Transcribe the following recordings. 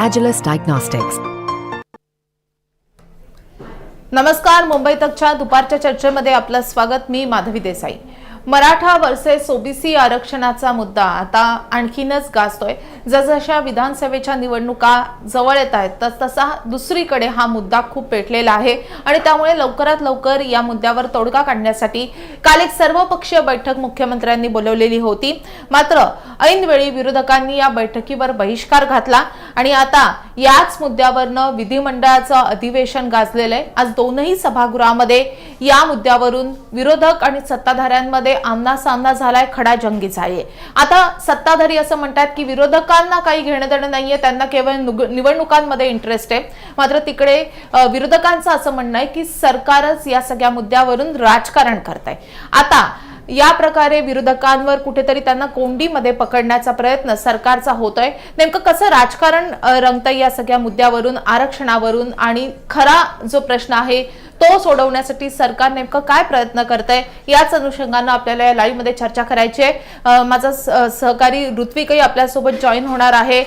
Agilus Diagnostics. नमस्कार मुंबई तकच्या दुपारच्या चर्चेमध्ये आपलं स्वागत मी माधवी देसाई मराठा वर्सेस ओबीसी आरक्षणाचा मुद्दा आता आणखीनच गाजतोय. जसजशा विधानसभेच्या निवडणुका जवळ येत आहेत तस तसा दुसरीकडे हा मुद्दा खूप पेटलेला आहे आणि त्यामुळे लवकरात लवकर या मुद्द्यावर तोडगा काढण्यासाठी काल एक सर्वपक्षीय बैठक मुख्यमंत्र्यांनी बोलवलेली होती. मात्र ऐनवेळी विरोधकांनी या बैठकीवर बहिष्कार घातला आणि आता याच मुद्द्यावरनं विधिमंडळाचं अधिवेशन गाजलेलं आहे. आज दोनही सभागृहामध्ये या मुद्द्यावरून विरोधक आणि सत्ताधाऱ्यांमध्ये आमना सामना झालाय खडा जंगी झाली आता सत्ताधारी असं म्हणतात की विरोधकांना काही घेणं देणं नाहीये त्यांना केवळ निवडणुकांमध्ये इंटरेस्ट आहे. मात्र तिकडे विरोधकांचं असं म्हणणं आहे की सरकारच या सगळ्या मुद्द्यावरून राजकारण करत आहे आता या प्रकारे विरोधकांवर कुठेतरी त्यांना कोंडीमध्ये पकडण्याचा प्रयत्न सरकारचा होतोय. नेमकं कसं राजकारण अ, रंगतंय या सगळ्या मुद्द्यावरून आरक्षणावरून आणि खरा जो प्रश्न आहे तो सोडवण्यासाठी सरकार नेमकं काय प्रयत्न करत आहे याच अनुषंगानं आपल्याला या लाईव्हमध्ये चर्चा करायची आहे. माझा स- सहकारी ऋत्विकही आपल्यासोबत जॉईन होणार आहे.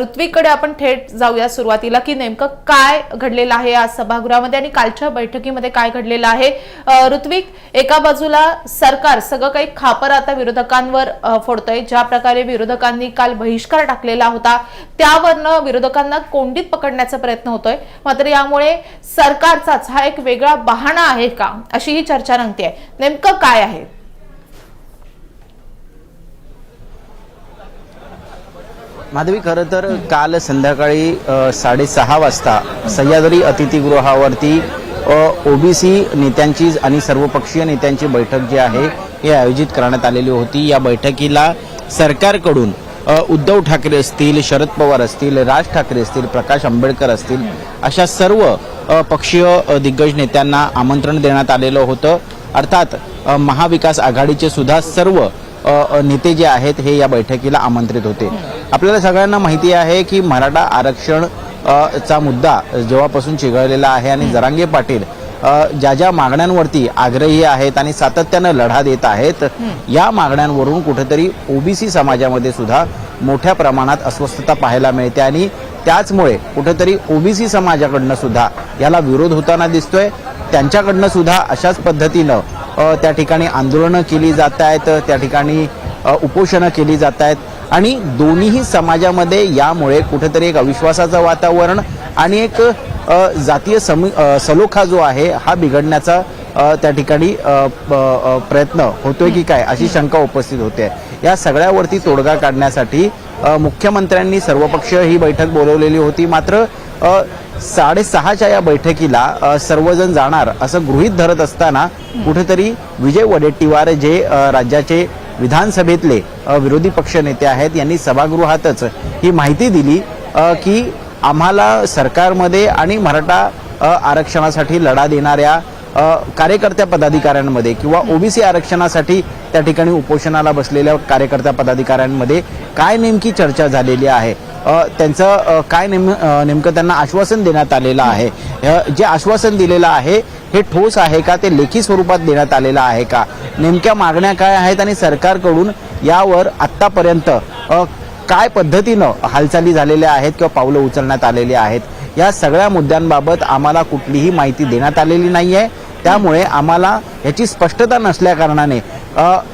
ऋत्विककडे आपण थेट जाऊया सुरुवातीला की नेमकं काय घडलेलं आहे आज सभागृहामध्ये आणि कालच्या बैठकीमध्ये काय घडलेलं आहे. ऋत्विक एका बाजूला सरकार सगळं काही खापर आता विरोधकांवर फोडतंय. ज्या प्रकारे विरोधकांनी काल बहिष्कार टाकलेला होता त्यावरनं विरोधकांना कोंडीत पकडण्याचा प्रयत्न होतोय. मात्र यामुळे सरकारचाच हा एक वेगळा बहाणा आहे का? अशी ही चर्चा रंगते नेमकं काय आहे? माधवी खरं तर काल संध्याकाळी साडेसहा वाजता सह्याद्री अतिथीगृहावरती ओबीसी नेत्यांची आणि सर्वपक्षीय नेत्यांची बैठक जी आहे ही आयोजित करण्यात आलेली होती. या बैठकीला सरकारकडून उद्धव ठाकरे असतील शरद पवार असतील राज ठाकरे असतील प्रकाश आंबेडकर असतील अशा सर्व पक्षीय दिग्गज नेत्यांना आमंत्रण देण्यात आलेलं होतं. अर्थात महाविकास आघाडीचे सुद्धा सर्व नेते जे आहेत हे या बैठकीला आमंत्रित होते. आपल्याला सगळ्यांना माहिती आहे की मराठा आरक्षण चा मुद्दा जेव्हापासून चिघळलेला आहे आणि जरांगे पाटील ज्या ज्या मागण्यांवरती आग्रही आहेत आणि सातत्यानं लढा देत आहेत या मागण्यांवरून कुठेतरी ओबीसी समाजामध्ये सुद्धा मोठ्या प्रमाणात अस्वस्थता पाहायला मिळते आणि त्याचमुळे कुठेतरी ओबीसी समाजाकडनं सुद्धा याला विरोध होताना दिसतोय. त्यांच्याकडनं सुद्धा अशाच पद्धतीनं त्या ठिकाणी आंदोलनं केली जात आहेत त्या ठिकाणी उपोषणं केली जात आहेत. आणि दोन्हीही समाजामध्ये यामुळे कुठेतरी एक अविश्वासाचं वातावरण आणि एक जातीय समी सलोखा जो आहे हा बिघडण्याचा त्या ठिकाणी प- प्रयत्न होतोय की काय अशी शंका उपस्थित होते. या सगळ्यावरती तोडगा काढण्यासाठी मुख्यमंत्र्यांनी सर्वपक्षीय ही बैठक बोलवलेली होती. मात्र साडेसहाच्या या बैठकीला सर्वजण जाणार असं गृहीत धरत असताना कुठेतरी विजय वडेट्टीवार जे राज्याचे विधानसभेतले विरोधी पक्ष नेते आहेत यांनी सभागृहातच ही माहिती दिली की आम्हाला सरकारमध्ये आणि मराठा आरक्षणासाठी लढा देणाऱ्या कार्यकर्त्या पदाधिकाऱ्यांमध्ये किंवा ओबीसी आरक्षणासाठी त्या ठिकाणी उपोषणाला बसलेल्या कार्यकर्त्या पदाधिकाऱ्यांमध्ये काय नेमकी चर्चा झालेली आहे? त्यांचं काय नेम नेमकं त्यांना आश्वासन देण्यात आलेलं आहे? जे आश्वासन दिलेलं आहे हे ठोस आहे का? ते लेखी स्वरूपात देण्यात आलेलं आहे का? नेमक्या मागण्या काय आहेत आणि सरकारकडून यावर आत्तापर्यंत काय पद्धतीनं हालचाली झालेल्या आहेत किंवा पावलं उचलण्यात आलेली आहेत? या सगळ्या मुद्द्यांबाबत आम्हाला कुठलीही माहिती देण्यात आलेली नाही आहे त्यामुळे आम्हाला याची स्पष्टता नसल्या कारणाने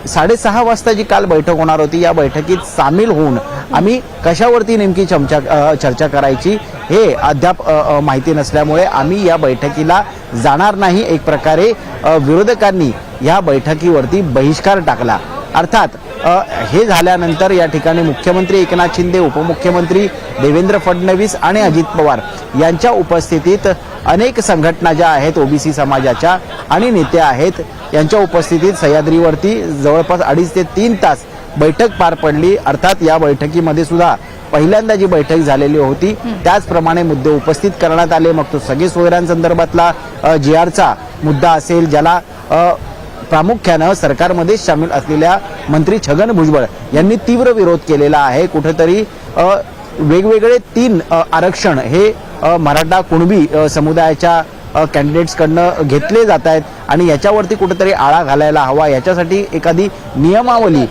साडेसहा वाजता जी काल बैठक होणार होती या बैठकीत सामील होऊन आम्ही कशावरती नेमकी चमचा चर्चा करायची हे अद्याप माहिती नसल्यामुळे आम्ही या बैठकीला जाणार नाही. एक प्रकारे विरोधकांनी या बैठकीवरती बहिष्कार टाकला. अर्थात हे झाल्यानंतर या ठिकाणी मुख्यमंत्री एकनाथ शिंदे उपमुख्यमंत्री देवेंद्र फडणवीस आणि अजित पवार यांच्या उपस्थितीत अनेक संघटना ज्या आहेत ओबीसी समाजाच्या आणि नेते आहेत यांच्या उपस्थितीत सह्याद्रीवरती जवळपास अडीच ते तीन तास बैठक पार पडली. अर्थात या बैठकीमध्ये सुद्धा पहिल्यांदा जी बैठक झालेली होती त्याचप्रमाणे मुद्दे उपस्थित करण्यात आले. मग तो सगळे सोयऱ्यांसंदर्भातला जी आरचा मुद्दा असेल ज्याला प्रामुख्यानं सरकारमध्ये सामील असलेल्या मंत्री छगन भुजबळ यांनी तीव्र विरोध केलेला आहे. कुठेतरी वेगवेगळे तीन आरक्षण हे मराठा कुणबी समुदायाच्या कॅन्डिडेट्सकडनं घेतले जात आहेत आणि याच्यावरती कुठेतरी आळा घालायला हवा. याच्यासाठी एखादी नियमावली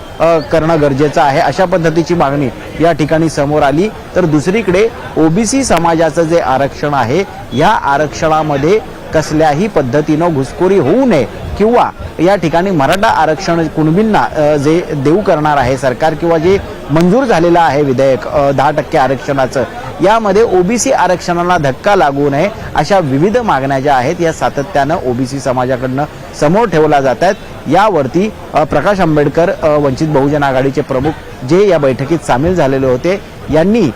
करणं गरजेचं आहे अशा पद्धतीची मागणी या ठिकाणी समोर आली. तर दुसरीकडे ओबीसी समाजाचं जे आरक्षण आहे या आरक्षणामध्ये कसल्याही पद्धतीनं घुसखोरी होऊ नये किंवा या ठिकाणी मराठा आरक्षण कुणबींना जे देऊ करणार आहे सरकार किंवा जे मंजूर झालेलं आहे विधेयक दहा टक्के आरक्षणाचं यामध्ये ओबीसी आरक्षणाला धक्का लागू नये अशा विविध मागण्या ज्या आहेत या सातत्यानं ओबीसी समाजाकडनं समोर ठेवल्या जात आहेत. यावरती प्रकाश आंबेडकर वंचित बहुजन आघाडीचे प्रमुख जे या बैठकीत सामील झालेले होते यांनी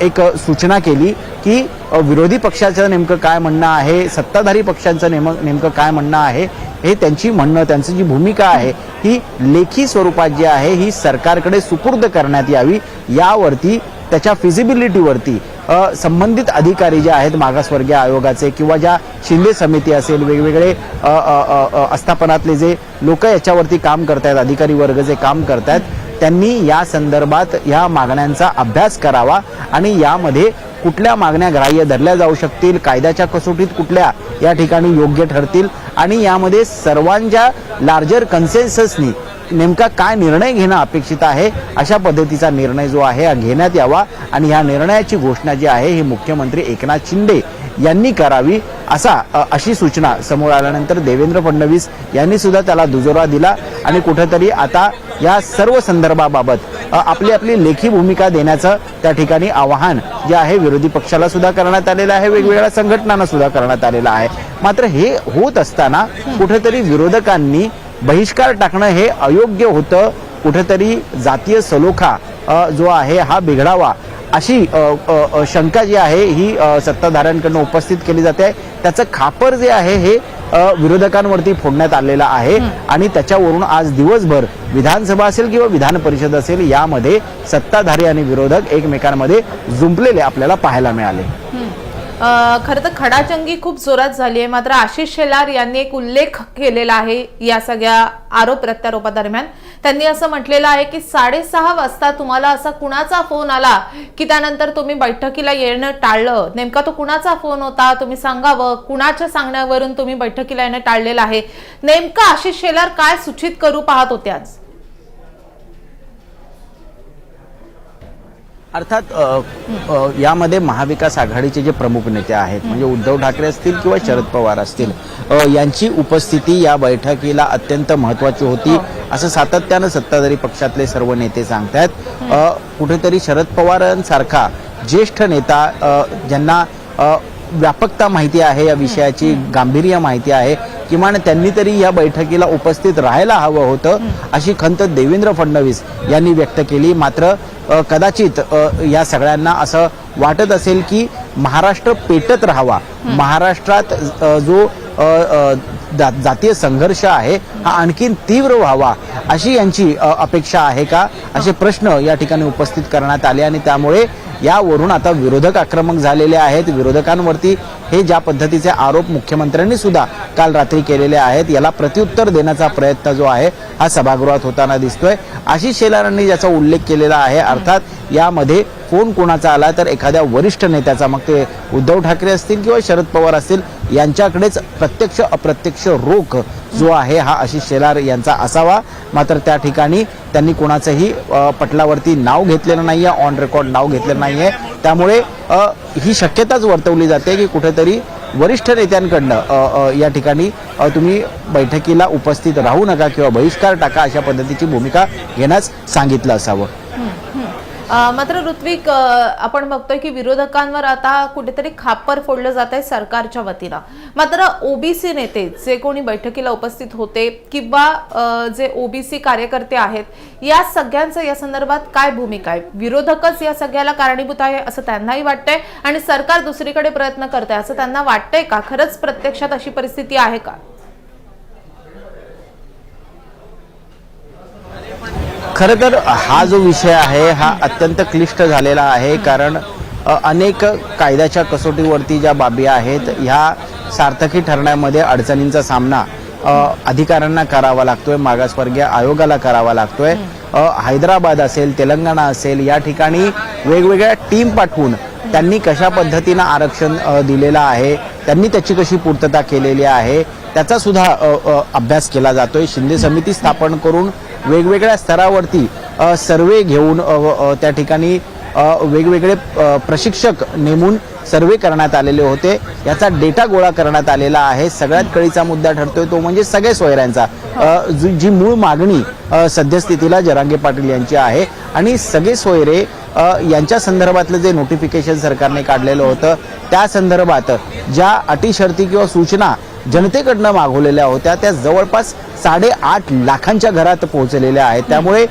एक सूचना केली की विरोधी पक्षाचं नेमकं काय म्हणणं आहे सत्ताधारी पक्षांचं नेम नेमकं काय म्हणणं आहे हे त्यांची म्हणणं त्यांची जी भूमिका आहे ही लेखी स्वरूपात जी आहे ही सरकारकडे सुपूर्द करण्यात यावी यावरती त्याच्या फिजिबिलिटीवरती संबंधित अधिकारी जे आहेत मागासवर्गीय आयोगाचे किंवा ज्या शिंदे समिती असेल वेगवेगळे आस्थापनातले जे लोक याच्यावरती काम करतायत अधिकारी वर्ग जे काम करतायत त्यांनी या संदर्भात या मागण्यांचा अभ्यास करावा आणि यामध्ये कुठल्या मागण्या ग्राह्य धरल्या जाऊ शकतील कायद्याच्या कसोटीत कुठल्या या ठिकाणी योग्य ठरतील आणि यामध्ये सर्वांच्या लार्जर कन्सेन्ससनी नेमका काय निर्णय घेणं अपेक्षित आहे अशा पद्धतीचा निर्णय जो आहे हा घेण्यात यावा. आणि ह्या निर्णयाची घोषणा जी आहे ही मुख्यमंत्री एकनाथ शिंदे यांनी करावी असा अशी सूचना समोर आल्यानंतर देवेंद्र फडणवीस यांनी सुद्धा त्याला दुजोरा दिला. आणि कुठेतरी आता या सर्व संदर्भाबाबत आपली आपली लेखी भूमिका देण्याचं त्या ठिकाणी आवाहन जे आहे विरोधी पक्षाला सुद्धा करण्यात आलेलं आहे वेगवेगळ्या संघटनांना सुद्धा करण्यात आलेलं आहे. मात्र हे होत असताना कुठेतरी विरोधकांनी बहिष्कार टाकणं हे अयोग्य होतं. कुठेतरी जातीय सलोखा जो आहे हा बिघडावा. अशी शंका जी आहे ही सत्ताधाऱ्यांकडनं उपस्थित केली जाते. त्याचं खापर जे आहे हे विरोधकांवरती फोडण्यात आलेलं आहे. आणि त्याच्यावरून आज दिवसभर विधानसभा असेल किंवा विधान परिषद असेल यामध्ये सत्ताधारी आणि विरोधक एकमेकांमध्ये जुंपलेले आपल्याला पाहायला मिळाले. खरं तर खडाचंगी खूप जोरात झाली आहे. मात्र आशिष शेलार यांनी एक उल्लेख केलेला आहे या सगळ्या आरोप प्रत्यारोपादरम्यान. त्यांनी असं म्हटलेलं आहे की साडेसहा वाजता तुम्हाला असा कुणाचा फोन आला की त्यानंतर तुम्ही बैठकीला येणं टाळलं? नेमका तो कुणाचा फोन होता? तुम्ही सांगावं? कुणाच्या सांगण्यावरून तुम्ही बैठकीला येणं टाळलेलं आहे? नेमका आशिष शेलार काय सूचित करू पाहत होते अर्थात यामध्ये महाविकास आघाडीचे जे प्रमुख नेते आहेत म्हणजे उद्धव ठाकरे असतील किंवा शरद पवार असतील यांची उपस्थिती या बैठकीला अत्यंत महत्वाची होती असं सातत्यानं सत्ताधारी पक्षातले सर्व नेते सांगतायत. कुठेतरी शरद पवारांसारखा ज्येष्ठ नेता ज्यांना व्यापकता माहिती आहे या विषयाची गांभीर्य माहिती आहे किमान त्यांनी तरी या बैठकीला उपस्थित राहायला हवं होतं अशी खंत देवेंद्र फडणवीस यांनी व्यक्त केली. मात्र कदाचित या सगळ्यांना असं वाटत असेल की महाराष्ट्र पेटत राहावा. महाराष्ट्रात जो जातीय संघर्ष आहे हा आणखीन तीव्र व्हावा अशी यांची अपेक्षा आहे का? असे प्रश्न या ठिकाणी उपस्थित करण्यात आले आणि त्यामुळे यावरून आता विरोधक आक्रमक झालेले आहेत. विरोधकांवरती हे ज्या पद्धतीचे आरोप मुख्यमंत्र्यांनी सुद्धा काल रात्री केलेले आहेत याला प्रत्युत्तर देण्याचा प्रयत्न जो आहे हा सभागृहात होताना दिसतोय. आशिष शेलारांनी ज्याचा उल्लेख केलेला आहे अर्थात यामध्ये फोन कोणाचा आला तर एखाद्या वरिष्ठ नेत्याचा. मग ते उद्धव ठाकरे असतील किंवा शरद पवार असतील यांच्याकडेच प्रत्यक्ष अप्रत्यक्ष रोख जो आहे हा आशिष शेलार यांचा असावा. मात्र त्या ठिकाणी त्यांनी कोणाचंही पटलावरती नाव घेतलेलं नाही आहे ऑन रेकॉर्ड नाव घेतलेलं आहे त्यामुळे ही शक्यताच वर्तवली जाते की कुठेतरी वरिष्ठ नेत्यांकडनं या ठिकाणी तुम्ही बैठकीला उपस्थित राहू नका किंवा बहिष्कार टाका अशा पद्धतीची भूमिका घेण्यास सांगितलं असावं. मात्र ऋत्विक आपण बघतोय की विरोधकांवर आता कुठेतरी खापर फोडलं जात आहे सरकारच्या वतीनं. मात्र ओबीसी नेते जे कोणी बैठकीला उपस्थित होते किंवा जे ओबीसी कार्यकर्ते आहेत या सगळ्यांचं या संदर्भात काय भूमिका आहे? विरोधकच या सगळ्याला कारणीभूत आहे असं त्यांनाही वाटतंय आणि सरकार दुसरीकडे प्रयत्न करत आहे असं त्यांना वाटतंय का? खरंच प्रत्यक्षात अशी परिस्थिती आहे का? खरं तर हा जो विषय आहे हा अत्यंत क्लिष्ट झालेला आहे कारण अनेक कायद्याच्या कसोटीवरती ज्या बाबी आहेत ह्या सार्थकी ठरण्यामध्ये अडचणींचा सामना अधिकाऱ्यांना करावा लागतोय मागासवर्गीय आयोगाला करावा लागतोय. हैदराबाद असेल तेलंगणा असेल या ठिकाणी वेगवेगळ्या टीम पाठवून त्यांनी कशा पद्धतीनं आरक्षण दिलेलं आहे त्यांनी त्याची कशी पूर्तता केलेली आहे त्याचा सुद्धा अभ्यास केला जातोय. शिंदे समिती स्थापन करून वेगवेगळ्या स्तरावरती सर्वे घेऊन त्या ठिकाणी वेगवेगळे प्रशिक्षक नेमून सर्वे करण्यात आलेले होते. याचा डेटा गोळा करण्यात आलेला आहे. सगळ्यात कळीचा मुद्दा ठरतोय तो म्हणजे सगळे सोयऱ्यांचा. जी जी मूळ मागणी सद्यस्थितीला जरांगे पाटील यांची आहे. आणि सगळे सोयरे यांच्या संदर्भातलं जे नोटिफिकेशन सरकारने काढलेलं होतं त्या संदर्भात ज्या अटी शर्ती किंवा सूचना जनतेकडनं मागवलेल्या होत्या. त्या जवळपास साडेआठ लाखांच्या घरात पोहोचलेल्या आहेत. त्यामुळे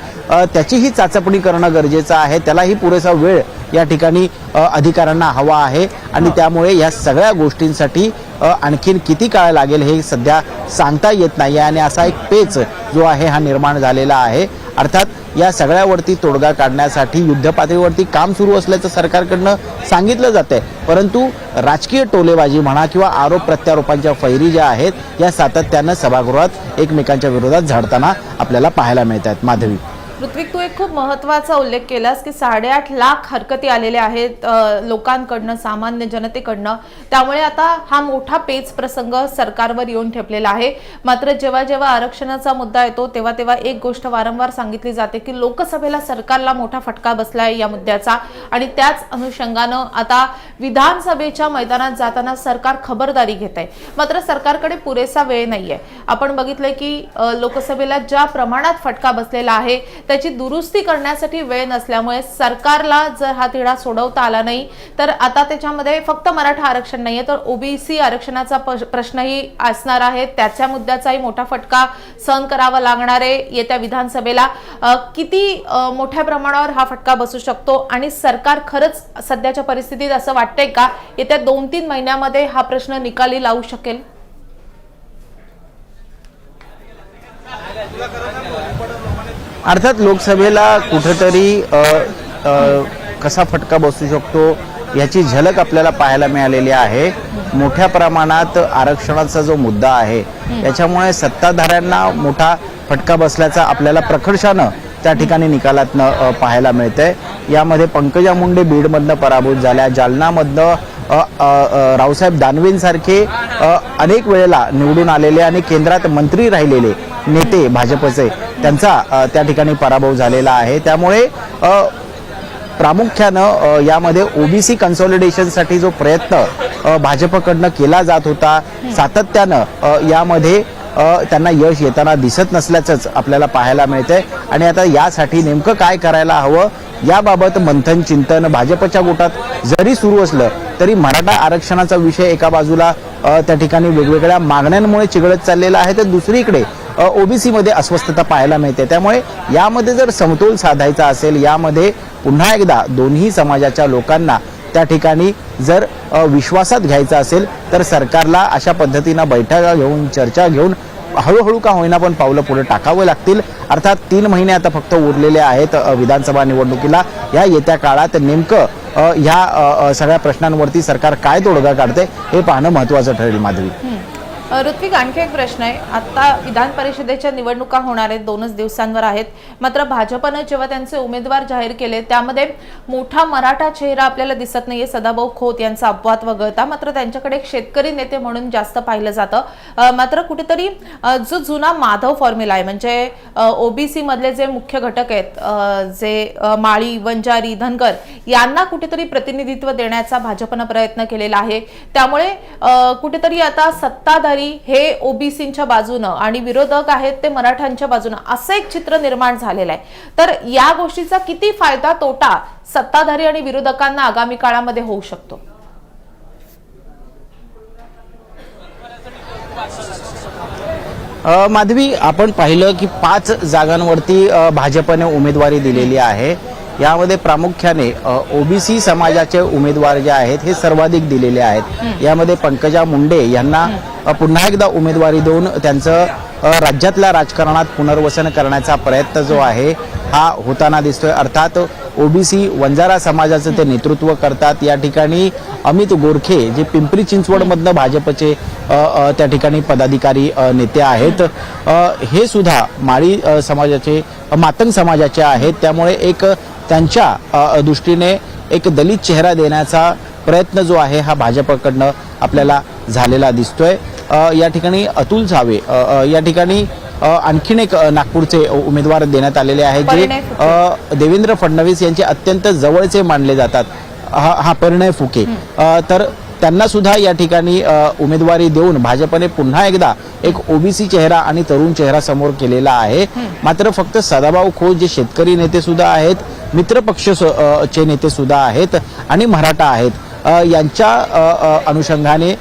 त्याचीही चाचपणी करणं गरजेचं आहे. त्यालाही पुरेसा वेळ या ठिकाणी अधिकाऱ्यांना हवा आहे. आणि त्यामुळे या सगळ्या गोष्टींसाठी आणखीन किती काळ लागेल हे सध्या सांगता येत नाही आणि असा एक पेच जो आहे हा निर्माण झालेला आहे. अर्थात या सगळ्यावरती तोडगा काढण्यासाठी युद्धपातळीवरती काम सुरू असल्याचं सरकारकडनं सांगितलं जात आहे परंतु राजकीय टोलेबाजी म्हणा किंवा आरोप प्रत्यारोपांच्या फैरी ज्या आहेत या सातत्यानं सभागृहात एकमेकांच्या विरोधात झाडताना आपल्याला पाहायला मिळत आहेत माधवी. ऋत्विक तू एक खूप महत्त्वाचा उल्लेख केलास की साडेआठ लाख हरकती आलेल्या आहेत लोकांकडनं सामान्य जनतेकडनं. त्यामुळे आता हा मोठा पेच प्रसंग सरकारवर येऊन ठेपलेला आहे. मात्र जेव्हा जेव्हा आरक्षणाचा मुद्दा येतो तेव्हा तेव्हा एक गोष्ट वारंवार सांगितली जाते की लोकसभेला सरकारला मोठा फटका बसला आहे या मुद्द्याचा. आणि त्याच अनुषंगानं आता विधानसभेच्या मैदानात जाताना सरकार खबरदारी घेत आहे मात्र सरकारकडे पुरेसा वेळ नाही आहे आपण बघितलंय की लोकसभेला ज्या प्रमाणात फटका बसलेला आहे त्याची दुरुस्ती करण्यासाठी वेळ नसल्यामुळे सरकारला जर हा तिढा सोडवता आला नाही तर आता त्याच्यामध्ये फक्त मराठा आरक्षण नाहीये तर ओबीसी आरक्षणाचा प- प्रश्नही असणार आहे. त्याच्या मुद्द्याचाही मोठा फटका सहन करावा लागणार आहे येत्या विधानसभेला. किती मोठ्या प्रमाणावर हा फटका बसू शकतो आणि सरकार खरंच सध्याच्या परिस्थितीत असं वाटतंय का? येत्या दोन तीन महिन्यामध्ये हा प्रश्न निकाली लावू शकेल? अर्थात लोकसभेला कुठंतरी कसा फटका बसू शकतो याची झलक आपल्याला पाहायला मिळालेली आहे. मोठ्या प्रमाणात आरक्षणाचा जो मुद्दा आहे याच्यामुळे सत्ताधाऱ्यांना मोठा फटका बसल्याचा आपल्याला प्रकर्षानं त्या ठिकाणी निकालातनं पाहायला मिळतंय. यामध्ये पंकजा मुंडे बीडमधनं पराभूत झाल्या. जालनामधनं रावसाहेब दानवेंसारखे अनेक वेळेला निवडून आलेले आणि केंद्रात मंत्री राहिलेले. नेते भाजपचे त्यांचा त्या ठिकाणी पराभव झालेला आहे. त्यामुळे प्रामुख्यानं यामध्ये ओबीसी कन्सॉलिडेशनसाठी जो प्रयत्न भाजपकडनं केला जात होता सातत्यानं यामध्ये त्यांना यश येताना दिसत नसल्याचंच आपल्याला पाहायला मिळतंय. आणि आता यासाठी नेमकं काय करायला हवं याबाबत मंथन चिंतन भाजपच्या गोटात जरी सुरू असलं तरी मराठा आरक्षणाचा विषय एका बाजूला त्या ठिकाणी वेगवेगळ्या मागण्यांमुळे चिघळत चाललेला आहे. तर दुसरीकडे ओबीसी मध्ये अस्वस्थता पाहायला मिळते. त्यामुळे यामध्ये जर समतोल साधायचा असेल यामध्ये पुन्हा एकदा दोन्ही समाजाच्या लोकांना त्या ठिकाणी जर विश्वासात घ्यायचं असेल तर सरकारला अशा पद्धतीनं बैठका घेऊन चर्चा घेऊन हळूहळू का होईना पण पावलं पुढे टाकावं लागतील. अर्थात तीन महिने आता फक्त उरलेले आहेत विधानसभा निवडणुकीला. या येत्या काळात नेमकं ह्या सगळ्या प्रश्नांवरती सरकार काय तोडगा काढते हे पाहणं महत्वाचं ठरेल माधवी. ऋत्विक आणखी एक प्रश्न आहे. आता विधान परिषदेच्या निवडणुका होणार आहेत दोनच दिवसांवर आहेत. मात्र भाजपनं जेव्हा त्यांचे उमेदवार जाहीर केले त्यामध्ये मोठा मराठा चेहरा आपल्याला दिसत नाहीये सदाभाऊ खोत यांचा अपवाद वगळता. मात्र त्यांच्याकडे एक शेतकरी नेते म्हणून जास्त पाहिलं जातं. मात्र कुठेतरी जो जुना माधव फॉर्म्युला आहे म्हणजे ओबीसी मधले जे मुख्य घटक आहेत जे माळी वंजारी धनगर यांना कुठेतरी प्रतिनिधित्व देण्याचा भाजपनं प्रयत्न केलेला आहे. त्यामुळे कुठेतरी आता सत्ताधारी हे ओबीसीच्या बाजूनं आणि विरोधक आहेत ते मराठ्यांच्या बाजूनं असं एक चित्र निर्माण झालेलं आहे. तर या गोष्टीचा किती फायदा तोटा सत्ताधारी आणि विरोधकांना आगामी काळामध्ये होऊ शकतो? माधवी आपण पाहिलं की पाच जागांवरती भाजपने उमेदवारी दिलेली आहे. यामध्ये प्रामुख्याने ओबीसी समाजाचे उमेदवार जे आहेत हे सर्वाधिक दिलेले आहेत. यामध्ये पंकजा मुंडे यांना पुन्हा एकदा उमेदवारी देऊन त्यांचं राज्यातल्या राजकारणात पुनर्वसन करण्याचा प्रयत्न जो आहे हा होताना दिसतोय. अर्थात ओबीसी वंजारा समाजाचं ते नेतृत्व करतात. या ठिकाणी अमित गोरखे जे पिंपरी चिंचवडमधनं भाजपचे त्या ठिकाणी पदाधिकारी नेते आहेत. हे सुद्धा माळी समाजाचे मातंग समाजाचे आहेत. त्यामुळे एक त्यांच्या दृष्टीने एक दलित चेहरा देण्याचा प्रयत्न जो आहे हा भाजपकडनं आपल्याला झालेला दिसतोय. या ठिकाणी अतुल सावे या ठिकाणी आणखीन एक नागपूरचे उमेदवार देण्यात आलेले आहेत जे देवेंद्र फडणवीस यांचे अत्यंत जवळचे मानले जातात. हा हा परिणय फुके. तर त्यांना सुद्धा या ठिकाणी उमेदवारी देऊन भाजपने पुन्हा एकदा एक ओबीसी चेहरा आणि तरुण चेहरा समोर केलेला आहे. मात्र फक्त सदाभाऊ खोत जे शेतकरी नेते सुद्धा आहेत मित्र पक्ष स- अ, चे नेते सुद्धा आहेत आणि मराठा आहेत. यांच्या अनुषंगाने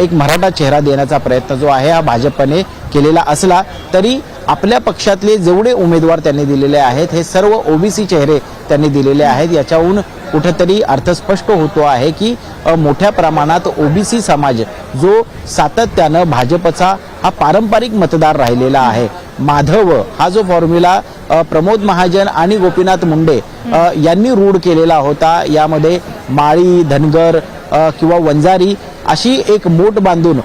एक मराठा चेहरा देण्याचा प्रयत्न जो आहे हा भाजपने केलेला असला तरी आपल्या पक्षातले जेवढे उमेदवार त्यांनी दिलेले आहेत हे सर्व ओबीसी चेहरे त्यांनी दिलेले आहेत. याच्याहून कुठंतरी अर्थ स्पष्ट होतो आहे की मोठ्या प्रमाणात ओबीसी समाज जो सातत्यानं भाजपचा हा पारंपरिक मतदार राहिलेला आहे. माधव हा जो फॉर्म्युला प्रमोद महाजन आणि गोपीनाथ मुंडे यांनी रूढ केलेला होता. यामध्ये माळी धनगर किंवा वंजारी अशी एक मोट बांधून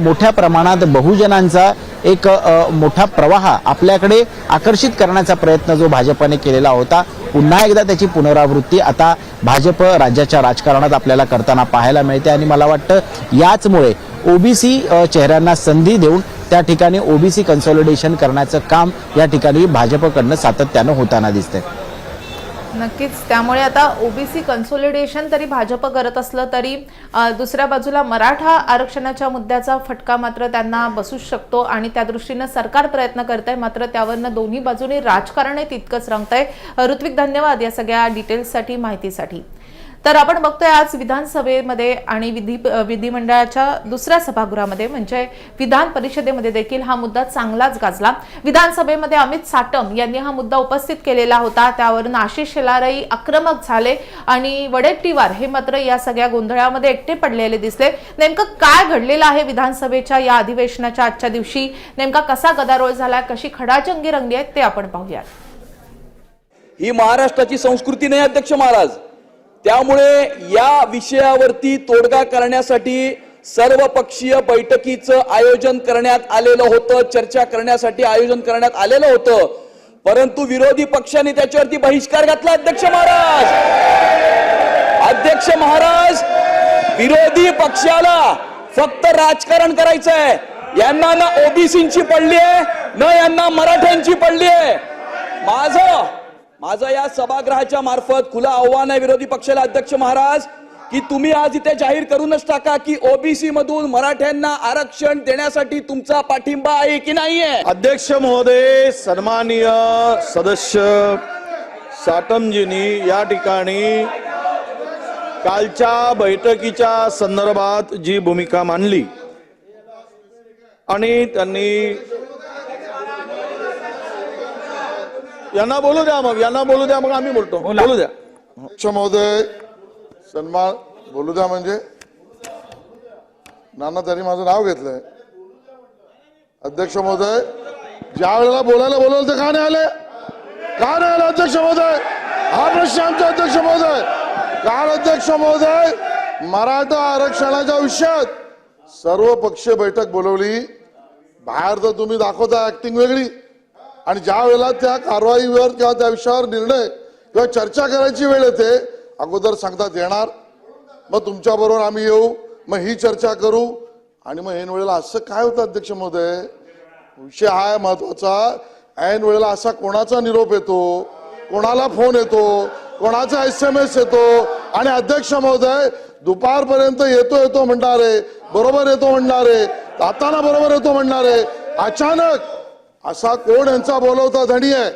मोठ्या प्रमाणात बहुजनांचा एक मोठा प्रवाह आपल्याकडे आकर्षित करण्याचा प्रयत्न जो भाजपने केलेला होता पुन्हा एकदा त्याची पुनरावृत्ती आता भाजप राज्याच्या राजकारणात आपल्याला करताना पाहायला मिळते आणि मला वाटतं याचमुळे ओबीसी चेहऱ्यांना संधी देऊन त्या ठिकाणी ओबीसी कन्सॉलिडेशन करण्याचं काम या ठिकाणी भाजपकडनं सातत्यानं होताना दिसतंय. नक्कीच. त्यामुळे आता ओबीसी कन्सोलिडेशन तरी भाजप करत असलं तरी दुसऱ्या बाजूला मराठा आरक्षणाच्या मुद्द्याचा फटका मात्र त्यांना बसूच शकतो आणि त्या दृष्टीनं सरकार प्रयत्न करत आहे मात्र त्यावरनं दोन्ही बाजूने राजकारण हे तितकंच रंगत आहे ऋत्विक धन्यवाद या सगळ्या डिटेल्ससाठी माहितीसाठी. तर आपण बघतोय आज विधानसभेमध्ये आणि विधी विधिमंडळाच्या दुसऱ्या सभागृहामध्ये म्हणजे विधान परिषदेमध्ये देखील हा मुद्दा चांगलाच गाजला. विधानसभेमध्ये अमित साटम यांनी हा मुद्दा उपस्थित केलेला होता. त्यावरून आशिष शेलारही आक्रमक झाले आणि वडेट्टीवार हे मात्र या सगळ्या गोंधळामध्ये एकटे पडलेले दिसले. नेमकं काय घडलेलं आहे विधानसभेच्या या अधिवेशनाच्या आजच्या दिवशी? नेमका कसा गदारोळ झाला? कशी खडाजंगी रंगली आहे ते आपण पाहूयात. ही महाराष्ट्राची संस्कृती नाही अध्यक्ष महाराज. त्यामुळे या विषयावरती तोडगा करण्यासाठी सर्व पक्षीय बैठकीचं आयोजन करण्यात आलेलं होतं चर्चा करण्यासाठी आयोजन करण्यात आलेलं होतं. परंतु विरोधी पक्षाने त्याच्यावरती बहिष्कार घातला अध्यक्ष महाराज! अध्यक्ष महाराज विरोधी पक्षाला फक्त राजकारण करायचंय. यांना ना ओबीसीची पडली आहे ना यांना मराठ्यांची पडली आहे. माझं माझं या सभागृहाच्या मार्फत खुला आव्हान आहे विरोधी पक्षाला अध्यक्ष महाराज की तुम्ही आज इथे जाहीर करूनच टाका की ओबीसी मधून मराठ्यांना आरक्षण देण्यासाठी तुमचा पाठिंबा आहे की नाहीये? अध्यक्ष महोदय सन्माननीय सदस्य साटमजीनी या ठिकाणी कालच्या बैठकीच्या संदर्भात जी भूमिका मांडली आणि त्यांनी यांना बोलू द्या मग यांना बोलू द्या मग आम्ही बोलतो. बोलू. द्या. अध्यक्ष महोदय सन्मान बोलू द्या म्हणजे. नाना त्यांनी माझं नाव घेतलंय. अध्यक्ष महोदय ज्या वेळेला बोलायला बोलवलं तर का नाही आले? का नाही आले अध्यक्ष महोदय? हा प्रश्न आमचा अध्यक्ष महोदय. काल अध्यक्ष महोदय मराठा आरक्षणाच्या विषयात सर्व पक्षीय बैठक बोलवली. बाहेर तर तुम्ही दाखवता ऍक्टिंग वेगळी. आणि ज्या वेळेला त्या कारवाईवर किंवा त्या विषयावर निर्णय किंवा चर्चा करायची वेळ येते अगोदर सांगतात येणार. मग तुमच्याबरोबर आम्ही येऊ. मग ही चर्चा करू. आणि मग ऐन वेळेला असं काय होतं अध्यक्ष महोदय? विषय हा महत्त्वाचा ऐन वेळेला असा कोणाचा निरोप येतो? कोणाला फोन येतो? कोणाचा एस एम एस येतो? आणि अध्यक्ष महोदय दुपारपर्यंत येतो येतो म्हणणारे बरोबर येतो म्हणणारे जाताना बरोबर येतो म्हणणारे अचानक असा कोण यांचा बोलवता धणी आहे?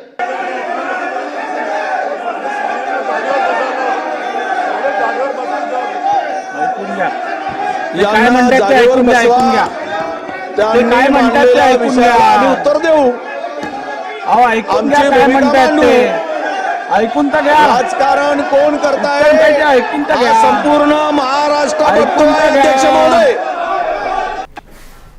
उत्तर देऊ. ऐकून तर घ्या. राजकारण कोण करताय? ऐकून तर घ्या. संपूर्ण महाराष्ट्र. अध्यक्ष महोदय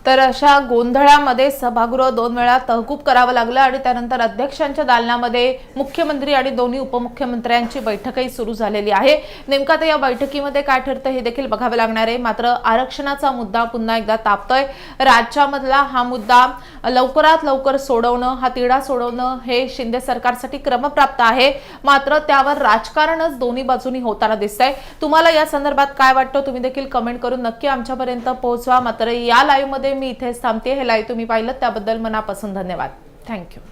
तर अशा गोंधळामध्ये सभागृह दोन वेळा तहकूब करावं लागलं आणि त्यानंतर अध्यक्षांच्या दालनामध्ये मुख्यमंत्री आणि दोन्ही उपमुख्यमंत्र्यांची बैठकही सुरू झालेली आहे. नेमका तर या बैठकीमध्ये काय ठरतं हे देखील बघावं लागणार आहे. मात्र आरक्षणाचा मुद्दा पुन्हा एकदा तापतोय. राज्यामधला हा मुद्दा लवकरात लवकर सोडवणं हा तिढा सोडवणं हे शिंदे सरकारसाठी क्रमप्राप्त आहे. मात्र त्यावर राजकारणच दोन्ही बाजूनी होताना दिसतंय. तुम्हाला या संदर्भात काय वाटतं तुम्ही देखील कमेंट करून नक्की आमच्यापर्यंत पोहोचवा. मात्र या लाईव्हमध्ये मी इथेच थांबते. हे लाईव्ह तुम्ही पाहिलं त्याबद्दल मनापासून धन्यवाद. थँक्यू